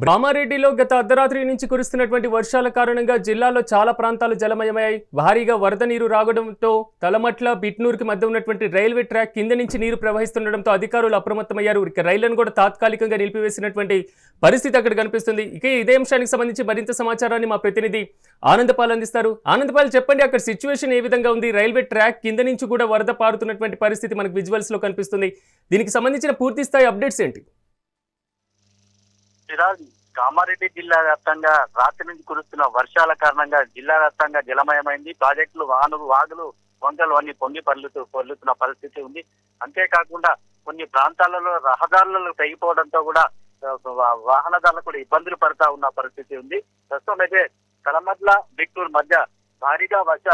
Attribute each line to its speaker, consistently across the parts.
Speaker 1: బ్రామారెడ్డిలో గత అర్ధరాత్రి నుంచి కురుస్తున్నటువంటి వర్షాల కారణంగా జిల్లాలో చాలా ప్రాంతాలు జలమయమయ్యాయి. భారీగా వరద నీరు రావడంతో తలమట్ల బిట్నూరుకి మధ్య ఉన్నటువంటి రైల్వే ట్రాక్ కింద నుంచి నీరు ప్రవహిస్తుండడంతో అధికారులు అప్రమత్తమయ్యారు. ఇక రైళ్ళను కూడా తాత్కాలికంగా నిలిపివేసినటువంటి పరిస్థితి అక్కడ కనిపిస్తుంది. ఇక ఇదే అంశానికి సంబంధించి మరింత సమాచారాన్ని మా ప్రతినిధి ఆనందపాల్ అందిస్తారు. ఆనందపాల్ చెప్పండి అక్కడ సిచ్యువేషన్ ఏ విధంగా ఉంది? రైల్వే ట్రాక్ కింద నుంచి కూడా వరద పారుతున్నటువంటి పరిస్థితి మనకు విజువల్స్లో కనిపిస్తుంది. దీనికి సంబంధించిన పూర్తి స్థాయి అప్డేట్స్ ఏంటి?
Speaker 2: సిరాజ్ కామారెడ్డి జిల్లా వ్యాప్తంగా రాత్రి నుంచి కురుస్తున్న వర్షాల కారణంగా జిల్లా వ్యాప్తంగా జలమయమైంది. ప్రాజెక్టులు వానులు వాగులు వంకలు అన్ని పొంగి పర్లుతూ పొర్లుతున్న పరిస్థితి ఉంది. అంతేకాకుండా కొన్ని ప్రాంతాలలో రహదారులలో తెగిపోవడంతో కూడా వాహనదారులు కూడా ఇబ్బందులు పడతా ఉన్న పరిస్థితి ఉంది. ప్రస్తుతం అయితే కలమట్ల బిట్టూరు మధ్య భారీగా వర్ష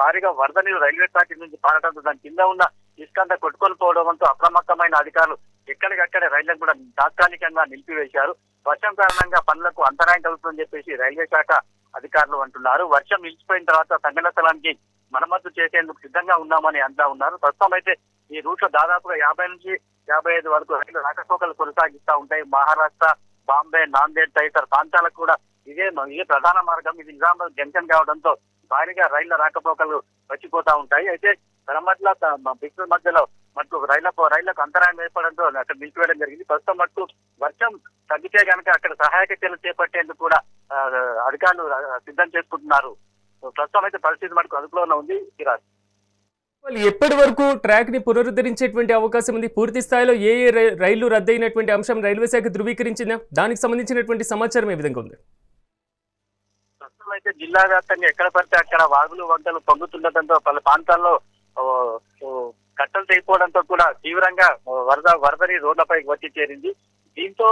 Speaker 2: భారీగా వరద నీరు రైల్వే ట్రాక్ నుంచి పారడంతో దాని కింద ఉన్న ఇసుకంతా కొట్టుకొని పోవడంతో అప్రమత్తమైన అధికారులు ఎక్కడికక్కడే రైళ్ళను కూడా తాత్కాలికంగా నిలిపివేశారు. వర్షం కారణంగా పనులకు అంతరాయం కలుగుతుందని చెప్పేసి రైల్వే శాఖ అధికారులు అంటున్నారు. వర్షం నిలిచిపోయిన తర్వాత సంఘటన స్థలానికి మరమ్మతు చేసేందుకు సిద్ధంగా ఉన్నామని అంటా ఉన్నారు. ప్రస్తుతం అయితే ఈ రూట్లో దాదాపుగా యాభై నుంచి యాభై ఐదు వరకు రైలు రాకపోకలు కొనసాగిస్తూ ఉంటాయి. మహారాష్ట్ర బాంబే నాందేడ్ తదితర ప్రాంతాలకు కూడా ఇదే ఇదే ప్రధాన మార్గం. ఇది నిజామాబాద్ జంక్షన్ కావడంతో భారీగా రైళ్ళ రాకపోకలు వచ్చిపోతా ఉంటాయి. అయితే కరమట్ల బిక్నూర్ మధ్యలో మటుకు రైళ్ళకు రైళ్ళకు అంతరాయం ఏర్పడంతో అక్కడ నిలిపివేయడం జరిగింది. ప్రస్తుతం మటుకు వర్షం తగ్గితే గనక అక్కడ సహాయక చర్యలు చేపట్టేందుకు కూడా అధికారులు సిద్ధం చేసుకుంటున్నారు. ప్రస్తుతం అయితే పరిస్థితి మటుకు అదుపులోనే ఉంది సిరాజ్
Speaker 1: ఎప్పటి వరకు ట్రాక్ని పునరుద్ధరించేటువంటి అవకాశం ఉంది? పూర్తి స్థాయిలో ఏ ఏ రైళ్ళు రద్దయినటువంటి అంశం రైల్వే శాఖ ధృవీకరించిందా? దానికి సంబంధించినటువంటి సమాచారం ఏ విధంగా ఉంది?
Speaker 2: ప్రస్తుతం అయితే జిల్లా వ్యాప్తంగా ఎక్కడ పడితే అక్కడ వాగులు వంకలు పొంగుతుండటంతో పలు ప్రాంతాల్లో కట్టలు తెగిపోవడంతో కూడా తీవ్రంగా వరద వరదని రోడ్లపైకి వచ్చి చేరింది. దీంతో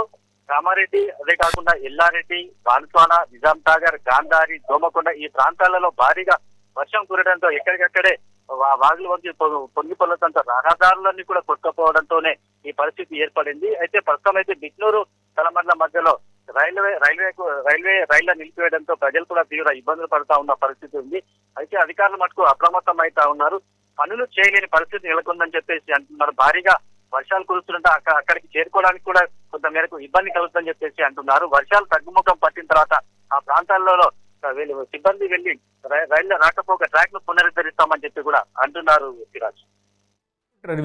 Speaker 2: కామారెడ్డి అదే కాకుండా ఎల్లారెడ్డి బాన్స్వాన నిజాం సాగర్ గాంధారి దోమకొండ ఈ ప్రాంతాలలో భారీగా వర్షం కురడంతో ఎక్కడికక్కడే వా- వాగులు వంగి పొంగి పొల్లడంతో రహదారులన్నీ కూడా కొట్టుకుపోవడంతోనే ఈ పరిస్థితి ఏర్పడింది. అయితే ప్రస్తుతం అయితే బిక్నూరు తలమర్ల మధ్యలో రైల్వే రైల్వేకు రైల్వే రైళ్ళ నిలిపివేయడంతో ప్రజలు కూడా తీవ్ర ఇబ్బందులు పడతా ఉన్న పరిస్థితి ఉంది. అయితే అధికారులు మటుకు అప్రమత్తం అవుతా ఉన్నారు. పనులు చేయలేని పరిస్థితి నెలకొందని చెప్పేసి అంటున్నారు. భారీగా వర్షాలు కురుస్తుంటే అక్కడికి చేరుకోవడానికి కూడా కొంత మేరకు ఇబ్బంది కలుగుతుందని చెప్పేసి అంటున్నారు. వర్షాలు తగ్గుముఖం పట్టిన తర్వాత ఆ ప్రాంతాలలో సిబ్బంది వెళ్ళి రై- రైళ్ళ రాకపోక ట్రాక్ను పునరుద్ధరిస్తామని చెప్పి కూడా అంటున్నారు సిరాజ్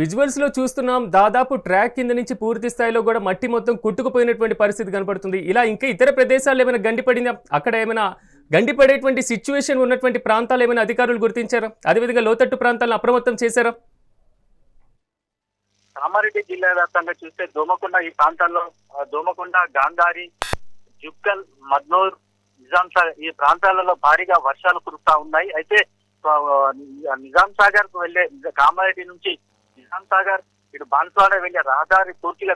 Speaker 1: విజువల్స్లో చూస్తున్నాం దాదాపు ట్రాక్ కింద నుంచి పూర్తి స్థాయిలో కూడా మట్టి మొత్తం కొట్టుకుపోయినటువంటి పరిస్థితి కనపడుతుంది. ఇలా ఇంకా ఇతర ప్రదేశాలు ఏమైనా గండిపడిందా అక్కడ ఏమైనా గండిపడేటువంటి సిచ్యువేషన్ ఉన్నటువంటి ప్రాంతాలు ఏమైనా అధికారులు గుర్తించారా? అదేవిధంగా లోతట్టు ప్రాంతాలను అప్రమత్తం చేశారా?
Speaker 2: కామారెడ్డి జిల్లా వ్యాప్తంగా చూస్తే దోమకొండ ఈ ప్రాంతాల్లో దోమకొండ గాంధారి జుక్కల్ మద్నూర్ నిజాం సాగర్ ఈ ప్రాంతాలలో భారీగా వర్షాలు కురుస్తా ఉన్నాయి. అయితే నిజాం సాగర్కు వెళ్ళే కామారెడ్డి నుంచి నిజాం సాగర్ ఇటు బాన్స్వాడ వెళ్ళే రహదారి పూర్తిగా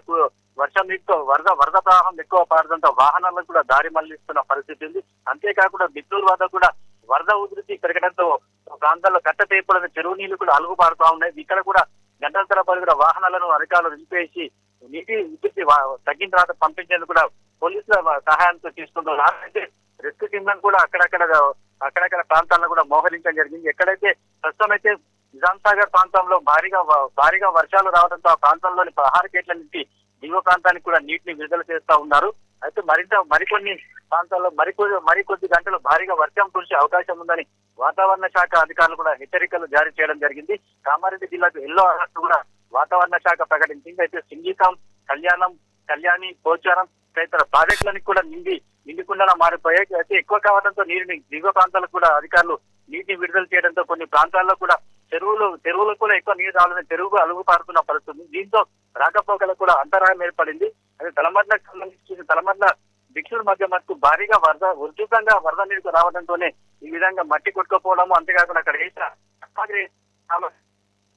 Speaker 2: వర్షం నీటితో వరద వరద ప్రవాహం ఎక్కువ పడడంతో వాహనాలకు కూడా దారి మళ్ళిస్తున్న పరిస్థితి ఉంది. అంతేకాకుండా బిత్తూరు వద్ద కూడా వరద ఉధృతి పెరగడంతో ప్రాంతాల్లో కట్ట తేపులైన చెరువు నీళ్ళు కూడా అలుగుపారుతా ఉన్నాయి. ఇక్కడ కూడా గంటల తరబడి కూడా వాహనాలను అధికారులు నిలిపేసి నీటి ఉధృతి తగ్గిన తర్వాత పంపించేందుకు కూడా పోలీసుల సహాయంతో తీసుకుంటున్నారు. అయితే రెస్క్యూ టీంలను కూడా అక్కడక్కడ అక్కడక్కడ ప్రాంతాలను కూడా మోహరించడం జరిగింది. ఎక్కడైతే ప్రస్తుతం అయితే నిజాంసాగర్ ప్రాంతంలో భారీగా భారీగా వర్షాలు రావడంతో ఆ ప్రాంతంలోని పదహారు గేట్ల నుంచి దిగువ ప్రాంతానికి కూడా నీటిని విడుదల చేస్తా ఉన్నారు. అయితే మరింత మరికొన్ని ప్రాంతాల్లో మరికొద్ది మరికొద్ది గంటలు భారీగా వర్షం కురిసే అవకాశం ఉందని వాతావరణ శాఖ అధికారులు కూడా హెచ్చరికలు జారీ చేయడం జరిగింది. కామారెడ్డి జిల్లాకు ఎల్లో అలర్ట్ కూడా వాతావరణ శాఖ ప్రకటించింది. అయితే సింగీతం కళ్యాణం కళ్యాణి పోచారం తదితర ప్రాజెక్టులను కూడా నిండి నిండుకుండా మారిపోయాయి. అయితే ఎక్కువ కావడంతో నీరుని దిగువ ప్రాంతాలకు కూడా అధికారులు నీటిని విడుదల చేయడంతో కొన్ని ప్రాంతాల్లో కూడా చెరువులు చెరువులకు కూడా ఎక్కువ నీరు రావాలని చెరువుకు అలుగు పారుతున్న పరిస్థితి దీంతో రాకపోకలకు కూడా అంతరాయం ఏర్పడింది. అదే తలమర్లకు సంబంధించి తలమర్ల దిక్షుల మధ్య మటుకు భారీగా వరద ఉధృతంగా వరద నీరు రావడంతోనే ఈ విధంగా మట్టి కొట్టుకుపోవడము అంతేకాకుండా అక్కడ వేసిన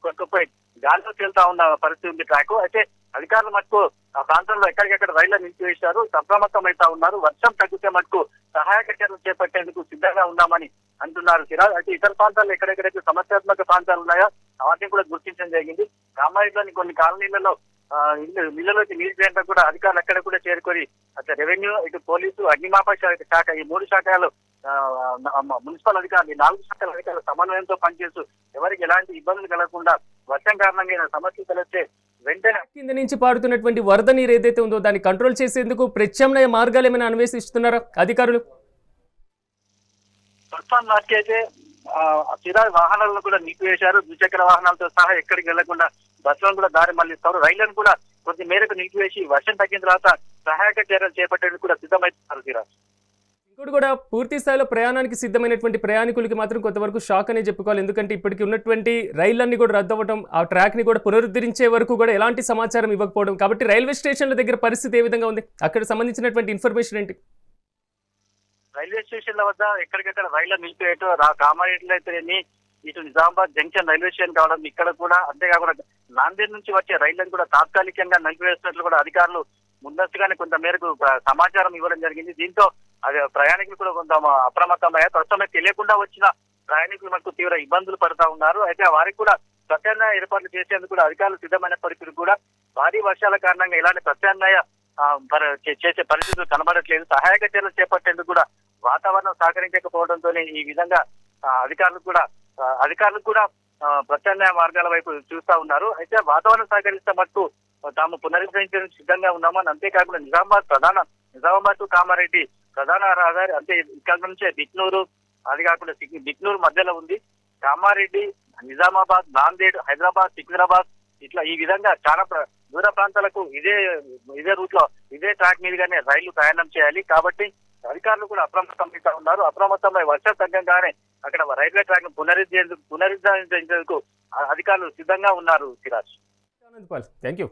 Speaker 2: కొట్టుకుపోయి గాలిలో తేలుతా ఉన్న పరిస్థితి ఉంది ట్రాక్. అయితే అధికారులు మటుకు ఆ ప్రాంతంలో ఎక్కడికెక్కడ రైళ్ళు నిలిపివేశారు అప్రమత్తం అవుతా ఉన్నారు. వర్షం తగ్గితే మటుకు సహాయక చర్యలు చేపట్టేందుకు సిద్ధంగా ఉన్నామని అంటున్నారు సిరాజ్. అయితే ఇతర ప్రాంతాల్లో ఎక్కడెక్కడైతే సమస్యాత్మక ప్రాంతాలు ఉన్నాయో వాటిని కూడా గుర్తించడం జరిగింది. రామాయణంలోని కొన్ని కాలనీలలో ఆ, ఇల్లు ఇళ్ళలోకి చేయడం కూడా అధికారులు ఎక్కడ కూడా చేరుకొని అటు రెవెన్యూ ఇటు పోలీసు అగ్నిమాపక శాఖ శాఖ ఈ మూడు శాఖలు మున్సిపల్ అధికారులు ఈ నాలుగు శాఖల అధికారులు సమన్వయంతో పనిచేస్తూ ఎవరికి ఎలాంటి ఇబ్బందులు కలగకుండా వర్షం కారణంగా ఏదైనా సమస్యలు తలెత్తే వెంటనే
Speaker 1: కింద నుంచి పారుతున్నటువంటి వరద నీరు ఏదైతే ఉందో దాన్ని కంట్రోల్ చేసేందుకు ప్రత్యామ్నాయ మార్గాలు ఏమైనా అన్వేషిస్తున్నారా అధికారులు?
Speaker 2: ప్రస్తుతం చిరా వాహనాలను కూడా నిలిపివేశారు. ద్విచక్ర వాహనాలతో సహా ఎక్కడికి వెళ్ళకుండా బస్సులను కూడా దారి మళ్ళిస్తారు. రైళ్ళను కూడా కొద్ది మేరకు నిలిపివేసి వర్షం తగ్గిన తర్వాత సహాయక చర్యలు చేపట్టేందుకు కూడా సిద్ధమవుతున్నారు
Speaker 1: ఇప్పుడు కూడా పూర్తి స్థాయిలో ప్రయాణానికి సిద్ధమైనటువంటి ప్రయాణికులకి మాత్రం కొంతవరకు షాక్ అనే చెప్పుకోవాలి. ఎందుకంటే ఇప్పటికి ఉన్నటువంటి రైళ్ళన్నీ కూడా రద్దు అవ్వడం ఆ ట్రాక్ని కూడా పునరుద్ధరించే వరకు కూడా ఎలాంటి సమాచారం ఇవ్వకపోవడం. కాబట్టి రైల్వే స్టేషన్ల దగ్గర పరిస్థితి ఏ విధంగా ఉంది? అక్కడ సంబంధించినటువంటి ఇన్ఫర్మేషన్ ఏంటి?
Speaker 2: రైల్వే స్టేషన్ల వద్ద ఎక్కడికక్కడ రైళ్ళ నిలిపివేయటం రా అయితేనేమి ఇటు నిజామాబాద్ జంక్షన్ రైల్వే స్టేషన్ కావడం ఇక్కడ కూడా అంతేకాకుండా నాందేడ్ నుంచి వచ్చే రైళ్ళను కూడా తాత్కాలికంగా నిలిపివేసినట్లు కూడా అధికారులు ముందస్తుగానే కొంత మేరకు సమాచారం ఇవ్వడం జరిగింది. దీంతో అది ప్రయాణికులు కూడా కొంత అప్రమత్తమయ్యారు. ప్రస్తుతమే తెలియకుండా వచ్చిన ప్రయాణికులు మనకు తీవ్ర ఇబ్బందులు పడుతూ ఉన్నారు. అయితే వారికి కూడా ప్రత్యామ్నాయ ఏర్పాట్లు చేసేందుకు కూడా అధికారులు సిద్ధమైనప్పటికీ కూడా భారీ వర్షాల కారణంగా ఇలాంటి ప్రత్యామ్నాయ చేసే పరిస్థితులు కనబడట్లేదు. సహాయక చర్యలు చేపట్టేందుకు కూడా వాతావరణం సహకరించకపోవడంతోనే ఈ విధంగా అధికారులు కూడా అధికారులు కూడా ప్రత్యామ్నాయ మార్గాల వైపు చూస్తా ఉన్నారు. అయితే వాతావరణం సహకరిస్తే మట్టు తాము పునరుద్ధరించడానికి సిద్ధంగా ఉన్నామని అంతేకాకుండా నిజామాబాద్ ప్రధాన నిజామాబాద్ టు కామారెడ్డి ప్రధాన రహదారి అంటే ఇక్కడ నుంచే బిట్నూరు అది కాకుండా బిట్నూరు మధ్యలో ఉంది. కామారెడ్డి నిజామాబాద్ నాందేడ్ హైదరాబాద్ సికింద్రాబాద్ ఇట్లా ఈ విధంగా చాలా దూర ప్రాంతాలకు ఇదే ఇదే రూట్లో ఇదే ట్రాక్ మీదుగానే రైళ్ళు ప్రయాణం చేయాలి. కాబట్టి అధికారులు కూడా అప్రమత్తంగా ఉన్నారు. అప్రమత్తమై వర్షం తగ్గంగానే అక్కడ రైల్వే ట్రాక్ను పునరుద్ధరించేందుకు అధికారులు సిద్ధంగా ఉన్నారు సిరాజ్.
Speaker 1: Thank you